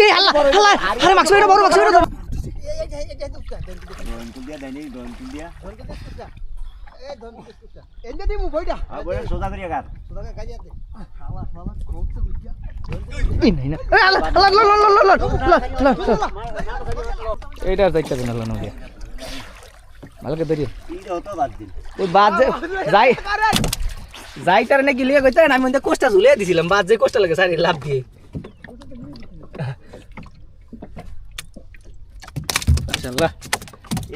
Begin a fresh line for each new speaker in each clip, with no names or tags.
এই হাল্লা হাল্লা আরে মাছ এটা বড় মাছ এটা না এইটা দেখতে ধরি
হতো বাদ দিন
ওই বাদ যাই যাই তার নাকি লিয়ে কইতে আমি কোষ্টা ঝুলে দিছিলাম বাদ যে কোষ্টা লাগে সারি লাভ দিয়ে মাশাআল্লাহ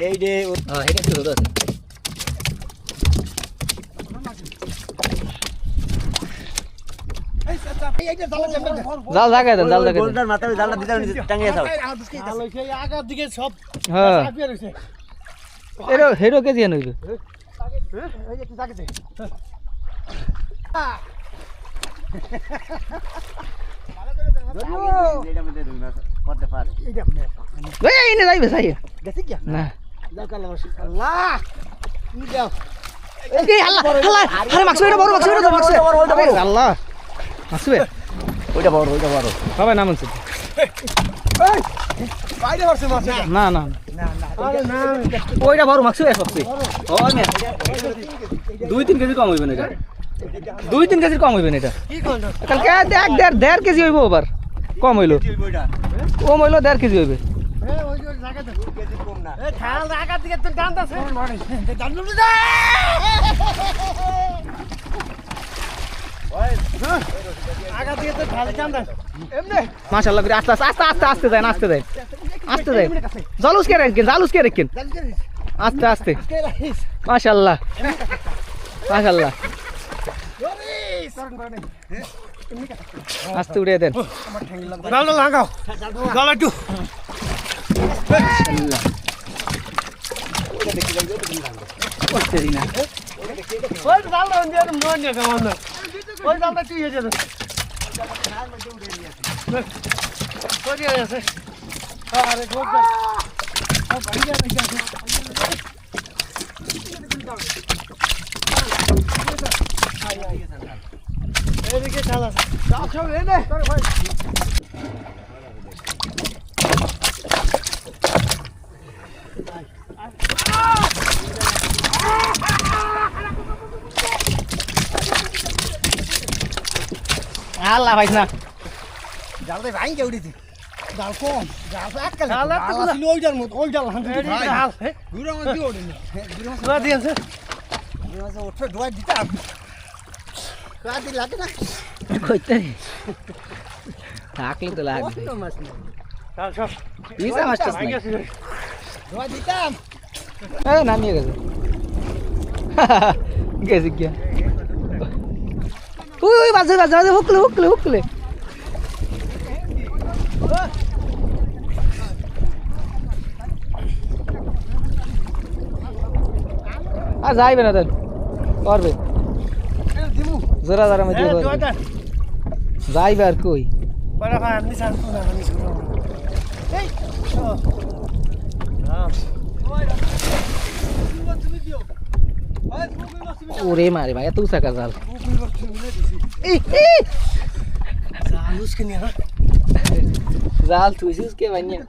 এই যে
হ্যাঁ এটা একটু আছে
যে জালা
জায়গায় দেন জাল জায়গায় দেন
মাথায় জালটা দিতে টাঙ্গিয়ে
ভালো আগার দিকে সব
হ্যাঁ এরো হেরো কেজি আনইবে
এই যে তুই থাকছে
যেটা মধ্যে দুই করতে পারে
এইটা
এই নে যাইবে সাই
গেছে কি
না
যাও কাল আল্লাহ কি দাও
এই হাল্লা হাল্লা আরে মাছ এটা বড় মাছ এটা মাছ আল্লাহ মাছবে
ওইটা বড় ওইটা বড়
সবাই নাম আছে
এই বাইরে বসে মাছ
না না
আরে না
ওইটা বড় মাছ সবচেয়ে ও না দুই তিন কেজি কম হইবে না এটা দুই তিন কেজি কম হইবে না এটা কালকে দেখ দেড় দেড় কেজি হইব আবার কম হইল কম হইল দেড় কেজি হইবে মাশাআল্লাহ করে আস্তে আস্তে আস্তে আস্তে দেন আস্তে দেন আস্তে দেন জালুস কে রাখেন জালুস কে রাখেন আস্তে আস্তে মাশাআল্লাহ
ধরিস
আস্তে উড়ে দেন
লাগাও জাল একটু
করতেছি না
ওই জালটা দিয়ে মন নিয়ে কেমন ওই জালটা তুই হয়ে যাবে ওই দিয়ে আছে আরে গোট এদিকে চাল আছে যাও সব এনে ভাই
আল্লাহ ভাই না।
জালটা ভাই কে উড়িছি জাল কম জাল তো এককালে জাল ছিল ওই জাল মত ওই জাল হান্দি জাল দূরে আমার দিয়ে ওড়ে দূরে আমার দিয়েছে। দূরে আমার ওঠে ডুয়াই দিতাম কাটি লাগে না।
কইতে থাকলে তো লাগবে।
চাল সব।
ইসা মাস্টার নাই।
ডুয়াই দিতাম।
এ নামিয়ে গেছে। গেছে গিয়া। উই উই বাজে বাজে বাজে হুকলে হুকলে হুকলে। আর যাইবে না দেন করবে
দিমু
জোরা জোরা মধ্যে যাইবে আর কই?
রাম তুমি দিও।
ওরে মারে ভাই এত উঁচা জাল
জাল
থুইছি উসকে বানিয়া